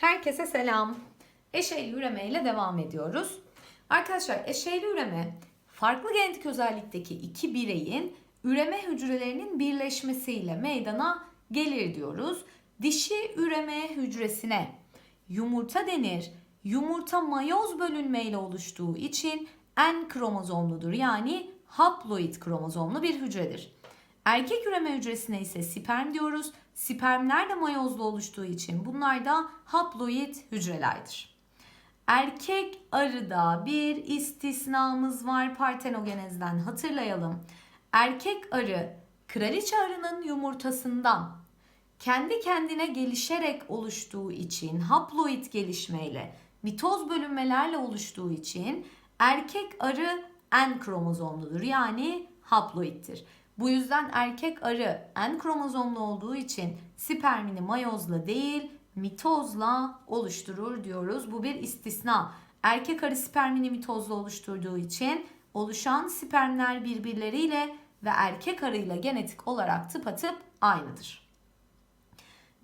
Herkese selam. Eşeyli üreme ile devam ediyoruz. Arkadaşlar eşeyli üreme farklı genetik özellikteki iki bireyin üreme hücrelerinin birleşmesiyle meydana gelir diyoruz. Dişi üreme hücresine yumurta denir. Yumurta mayoz bölünmeyle oluştuğu için N kromozomludur. Yani haploid kromozomlu bir hücredir. Erkek üreme hücresine ise sperm diyoruz. Spermler de mayozlu oluştuğu için bunlar da haploid hücrelerdir. Erkek arıda bir istisnamız var partenogenezden hatırlayalım. Erkek arı kraliçe arının yumurtasından kendi kendine gelişerek oluştuğu için haploid gelişmeyle mitoz bölünmelerle oluştuğu için erkek arı N kromozomludur yani haploiddir. Bu yüzden erkek arı N kromozomlu olduğu için spermini mayozla değil mitozla oluşturur diyoruz. Bu bir istisna. Erkek arı spermini mitozla oluşturduğu için oluşan spermler birbirleriyle ve erkek arıyla genetik olarak tıpatıp aynıdır.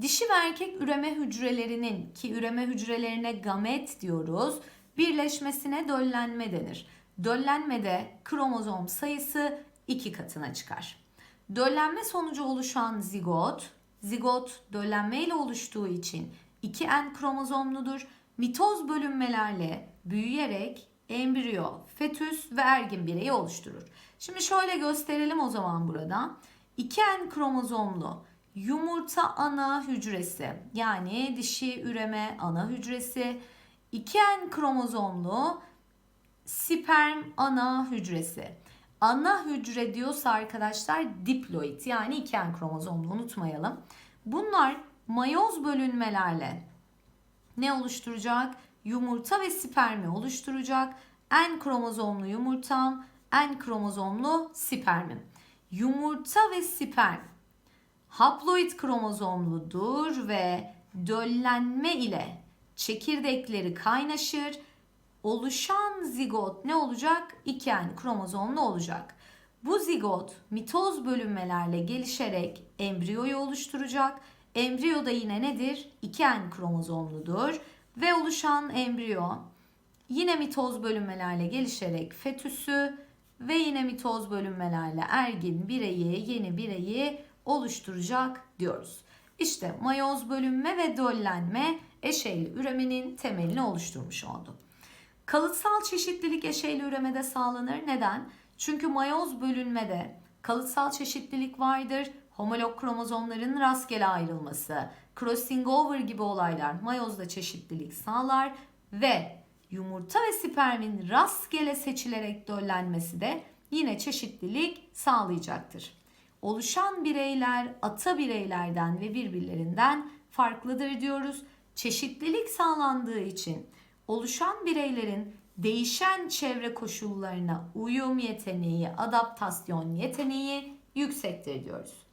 Dişi ve erkek üreme hücrelerinin ki üreme hücrelerine gamet diyoruz. Birleşmesine döllenme denir. Döllenmede kromozom sayısı iki katına çıkar. Döllenme sonucu oluşan zigot, zigot döllenme ile oluştuğu için 2N kromozomludur. Mitoz bölünmelerle büyüyerek embriyo, fetüs ve ergin bireyi oluşturur. Şimdi şöyle gösterelim o zaman burada. 2N kromozomlu yumurta ana hücresi yani dişi üreme ana hücresi 2N kromozomlu sperm ana hücresi. Ana hücre diyorsa arkadaşlar diploid yani 2N kromozomlu unutmayalım. Bunlar mayoz bölünmelerle ne oluşturacak? Yumurta ve spermi oluşturacak. N kromozomlu yumurtam, N kromozomlu spermim. Yumurta ve sperm haploid kromozomludur ve döllenme ile çekirdekleri kaynaşır. Oluşan zigot ne olacak? 2N kromozomlu olacak. Bu zigot mitoz bölünmelerle gelişerek embriyoyu oluşturacak. Embriyo da yine nedir? 2N kromozomludur ve oluşan embriyo yine mitoz bölünmelerle gelişerek fetüsü ve yine mitoz bölünmelerle ergin bireyi, yeni bireyi oluşturacak diyoruz. İşte mayoz bölünme ve döllenme eşeyli üremenin temelini oluşturmuş oldu. Kalıtsal çeşitlilik eşeyli üremede sağlanır. Neden? Çünkü mayoz bölünmede kalıtsal çeşitlilik vardır. Homolog kromozomların rastgele ayrılması, crossing over gibi olaylar mayozda çeşitlilik sağlar ve yumurta ve spermin rastgele seçilerek döllenmesi de yine çeşitlilik sağlayacaktır. Oluşan bireyler ata bireylerden ve birbirlerinden farklıdır diyoruz. Çeşitlilik sağlandığı için oluşan bireylerin değişen çevre koşullarına uyum yeteneği, adaptasyon yeteneği yüksektir diyoruz.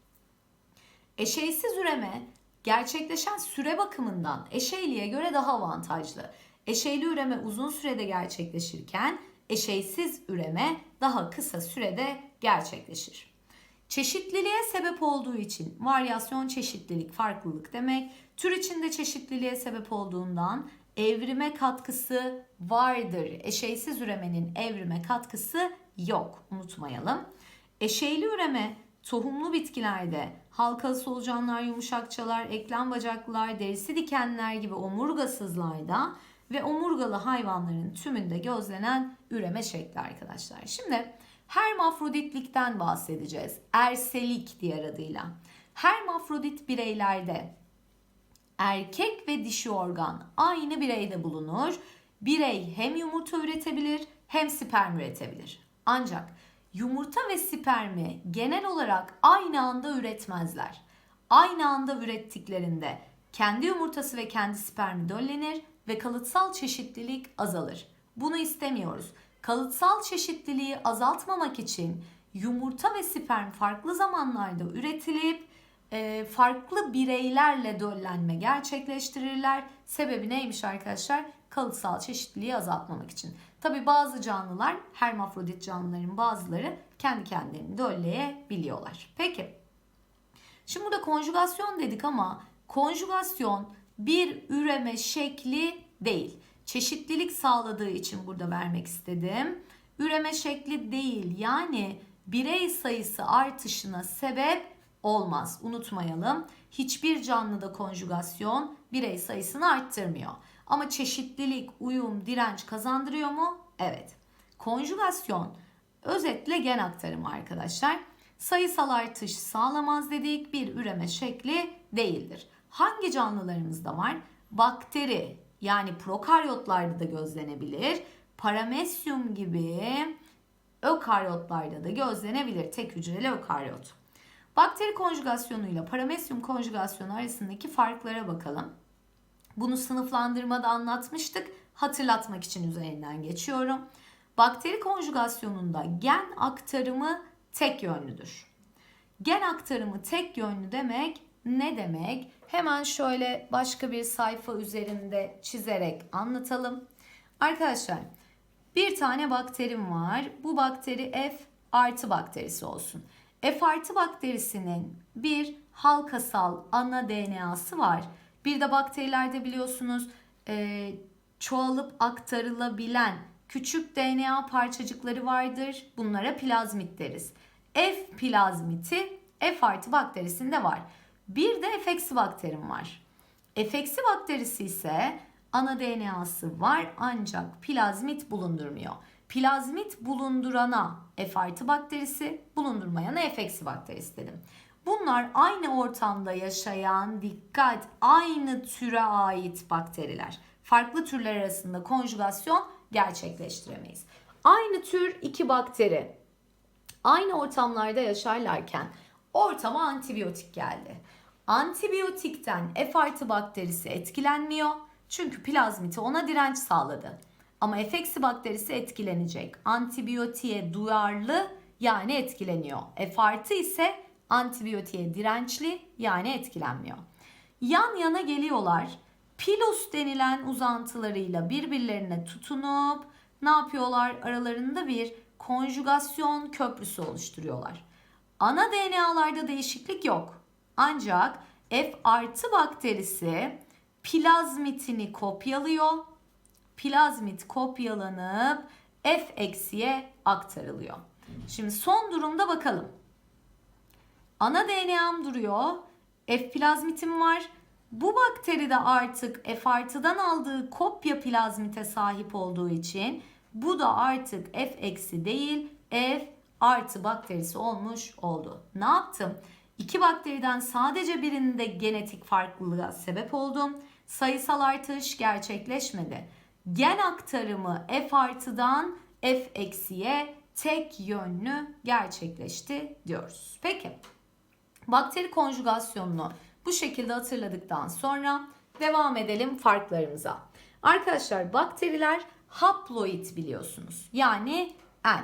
Eşeysiz üreme gerçekleşen süre bakımından eşeyliğe göre daha avantajlı. Eşeyli üreme uzun sürede gerçekleşirken eşeysiz üreme daha kısa sürede gerçekleşir. Çeşitliliğe sebep olduğu için varyasyon çeşitlilik farklılık demek. Tür içinde çeşitliliğe sebep olduğundan evrime katkısı vardır. Eşeysiz üremenin evrime katkısı yok. Unutmayalım. Eşeyli üreme tohumlu bitkilerde halkalı solucanlar, yumuşakçalar, eklem bacaklılar, derisi dikenler gibi omurgasızlarda ve omurgalı hayvanların tümünde gözlenen üreme şekli arkadaşlar. Şimdi hermafroditlikten bahsedeceğiz. Erselik diğer adıyla. Hermafrodit bireylerde erkek ve dişi organ aynı bireyde bulunur. Birey hem yumurta üretebilir hem sperm üretebilir. Ancak yumurta ve spermi genel olarak aynı anda üretmezler. Aynı anda ürettiklerinde kendi yumurtası ve kendi spermi döllenir ve kalıtsal çeşitlilik azalır. Bunu istemiyoruz. Kalıtsal çeşitliliği azaltmamak için yumurta ve sperm farklı zamanlarda üretilip e, farklı bireylerle döllenme gerçekleştirirler. Sebebi neymiş arkadaşlar? Kalıtsal çeşitliliği azaltmamak için. Tabi bazı canlılar, hermafrodit canlıların bazıları kendi kendilerini dölleyebiliyorlar. Peki. Şimdi burada konjugasyon dedik ama konjugasyon bir üreme şekli değil. Çeşitlilik sağladığı için burada vermek istedim. Üreme şekli değil yani birey sayısı artışına sebep olmaz. Unutmayalım. Hiçbir canlıda konjugasyon birey sayısını arttırmıyor. Ama çeşitlilik, uyum, direnç kazandırıyor mu? Evet. Konjugasyon özetle gen aktarımı arkadaşlar. Sayısal artış sağlamaz dedik bir üreme şekli değildir. Hangi canlılarımızda var? Bakteri yani prokaryotlarda da gözlenebilir. Paramesyum gibi ökaryotlarda da gözlenebilir. Tek hücreli ökaryot. Bakteri konjugasyonuyla paramesyum konjugasyonu arasındaki farklara bakalım. Bunu sınıflandırmada anlatmıştık. Hatırlatmak için üzerinden geçiyorum. Bakteri konjugasyonunda gen aktarımı tek yönlüdür. Gen aktarımı tek yönlü demek ne demek? Hemen şöyle başka bir sayfa üzerinde çizerek anlatalım. Arkadaşlar bir tane bakterim var. Bu bakteri F artı bakterisi olsun. F artı bakterisinin bir halkasal ana DNA'sı var. Bir de bakterilerde biliyorsunuz e, çoğalıp aktarılabilen küçük DNA parçacıkları vardır. Bunlara plazmit deriz. F plazmiti F artı bakterisinde var. Bir de F eksi bakterim var. F eksi bakterisi ise ana DNA'sı var ancak plazmit bulundurmuyor. Plazmit bulundurana F artı bakterisi, bulundurmayana F eksi bakterisi dedim. Bunlar aynı ortamda yaşayan, dikkat, aynı türe ait bakteriler. Farklı türler arasında konjugasyon gerçekleştiremeyiz. Aynı tür iki bakteri aynı ortamlarda yaşarlarken ortama antibiyotik geldi. Antibiyotikten F artı bakterisi etkilenmiyor çünkü plazmiti ona direnç sağladı. Ama F eksi bakterisi etkilenecek. Antibiyotiğe duyarlı yani etkileniyor. F artı ise antibiyotiğe dirençli yani etkilenmiyor. Yan yana geliyorlar. Pilus denilen uzantılarıyla birbirlerine tutunup ne yapıyorlar? Aralarında bir konjugasyon köprüsü oluşturuyorlar. Ana DNA'larda değişiklik yok. Ancak F artı bakterisi plazmitini kopyalıyor. Plazmit kopyalanıp F eksiye aktarılıyor. Şimdi son durumda bakalım. Ana DNA'm duruyor. F plazmitim var. Bu bakteri de artık F artıdan aldığı kopya plazmite sahip olduğu için bu da artık F eksi değil F artı bakterisi olmuş oldu. Ne yaptım? İki bakteriden sadece birinde genetik farklılığa sebep oldum. Sayısal artış gerçekleşmedi. Gen aktarımı F artıdan F eksiye tek yönlü gerçekleşti diyoruz. Peki bakteri konjugasyonunu bu şekilde hatırladıktan sonra devam edelim farklarımıza. Arkadaşlar bakteriler haploid biliyorsunuz. Yani N.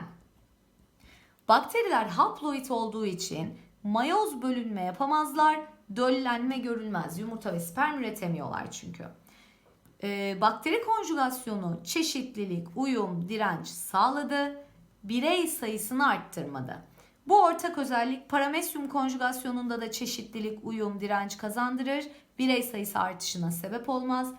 Bakteriler haploid olduğu için mayoz bölünme yapamazlar, döllenme görülmez. Yumurta ve sperm üretemiyorlar çünkü. Ee, bakteri konjugasyonu çeşitlilik, uyum, direnç sağladı. Birey sayısını arttırmadı. Bu ortak özellik paramesyum konjugasyonunda da çeşitlilik, uyum, direnç kazandırır. Birey sayısı artışına sebep olmaz.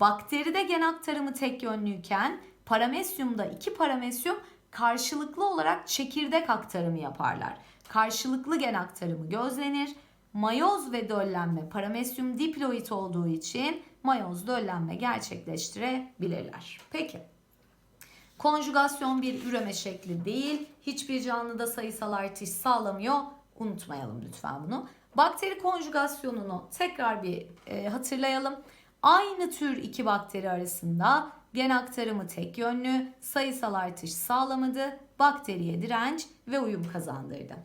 Bakteride gen aktarımı tek yönlüyken paramesyumda iki paramesyum karşılıklı olarak çekirdek aktarımı yaparlar. Karşılıklı gen aktarımı gözlenir. Mayoz ve döllenme paramesyum diploid olduğu için mayoz döllenme gerçekleştirebilirler. Peki. Konjugasyon bir üreme şekli değil. Hiçbir canlıda sayısal artış sağlamıyor. Unutmayalım lütfen bunu. Bakteri konjugasyonunu tekrar bir e, hatırlayalım. Aynı tür iki bakteri arasında gen aktarımı tek yönlü, sayısal artış sağlamadı, bakteriye direnç ve uyum kazandırdı.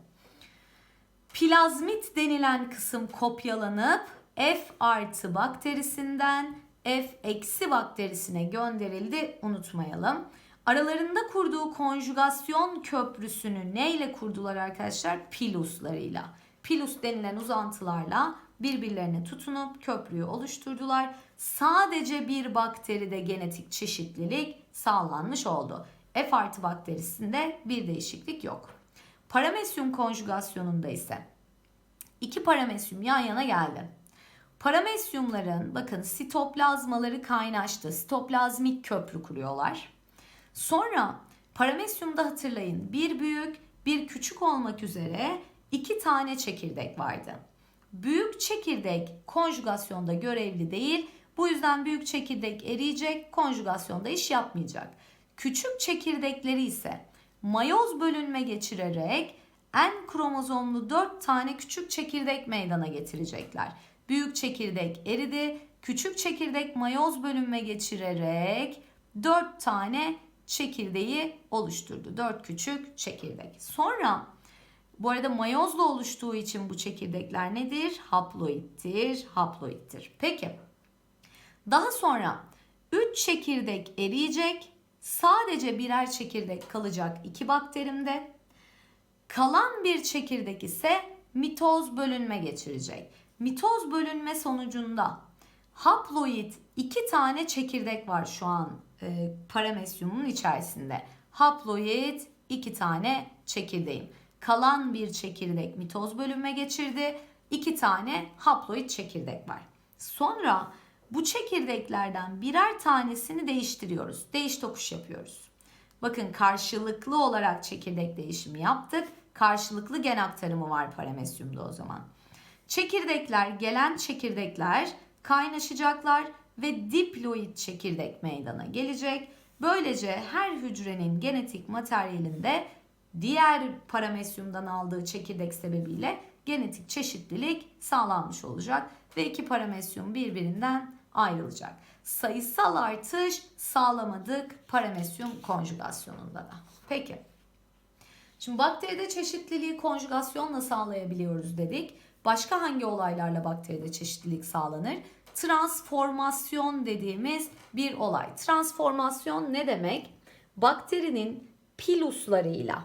Plazmit denilen kısım kopyalanıp F artı bakterisinden F eksi bakterisine gönderildi unutmayalım. Aralarında kurduğu konjugasyon köprüsünü neyle kurdular arkadaşlar? Piluslarıyla. Pilus denilen uzantılarla birbirlerine tutunup köprüyü oluşturdular. Sadece bir bakteride genetik çeşitlilik sağlanmış oldu. F artı bakterisinde bir değişiklik yok. Paramesyum konjugasyonunda ise iki paramesyum yan yana geldi. Paramesyumların bakın sitoplazmaları kaynaştı. Sitoplazmik köprü kuruyorlar. Sonra paramesyumda hatırlayın bir büyük bir küçük olmak üzere iki tane çekirdek vardı. Büyük çekirdek konjugasyonda görevli değil. Bu yüzden büyük çekirdek eriyecek, konjugasyonda iş yapmayacak. Küçük çekirdekleri ise mayoz bölünme geçirerek en kromozomlu 4 tane küçük çekirdek meydana getirecekler. Büyük çekirdek eridi, küçük çekirdek mayoz bölünme geçirerek 4 tane çekirdeği oluşturdu. 4 küçük çekirdek. Sonra bu arada mayozla oluştuğu için bu çekirdekler nedir? Haploittir, haploittir. Peki. Daha sonra 3 çekirdek eriyecek. Sadece birer çekirdek kalacak iki bakterimde. Kalan bir çekirdek ise mitoz bölünme geçirecek. Mitoz bölünme sonucunda haploid iki tane çekirdek var şu an e, paramesyumun içerisinde. Haploid iki tane çekirdeğim. Kalan bir çekirdek mitoz bölünme geçirdi. İki tane haploid çekirdek var. Sonra bu çekirdeklerden birer tanesini değiştiriyoruz. Değiş tokuş yapıyoruz. Bakın karşılıklı olarak çekirdek değişimi yaptık. Karşılıklı gen aktarımı var paramesyumda o zaman. Çekirdekler, gelen çekirdekler kaynaşacaklar ve diploid çekirdek meydana gelecek. Böylece her hücrenin genetik materyalinde diğer paramesyumdan aldığı çekirdek sebebiyle genetik çeşitlilik sağlanmış olacak ve iki paramesyum birbirinden ayrılacak. Sayısal artış sağlamadık paramesyum konjugasyonunda da. Peki. Şimdi bakteride çeşitliliği konjugasyonla sağlayabiliyoruz dedik. Başka hangi olaylarla bakteride çeşitlilik sağlanır? Transformasyon dediğimiz bir olay. Transformasyon ne demek? Bakterinin piluslarıyla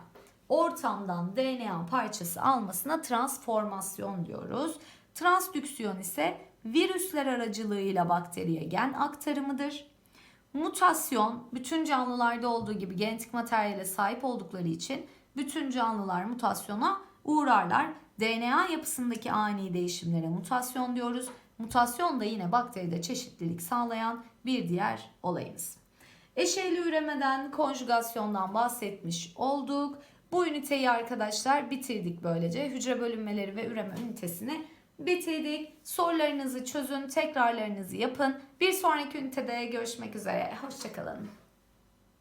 ortamdan DNA parçası almasına transformasyon diyoruz. Transdüksiyon ise virüsler aracılığıyla bakteriye gen aktarımıdır. Mutasyon bütün canlılarda olduğu gibi genetik materyale sahip oldukları için bütün canlılar mutasyona uğrarlar. DNA yapısındaki ani değişimlere mutasyon diyoruz. Mutasyon da yine bakteride çeşitlilik sağlayan bir diğer olayımız. Eşeyli üremeden, konjugasyondan bahsetmiş olduk. Bu üniteyi arkadaşlar bitirdik böylece. Hücre bölünmeleri ve üreme ünitesini bitirdik. Sorularınızı çözün, tekrarlarınızı yapın. Bir sonraki ünitede görüşmek üzere. Hoşçakalın.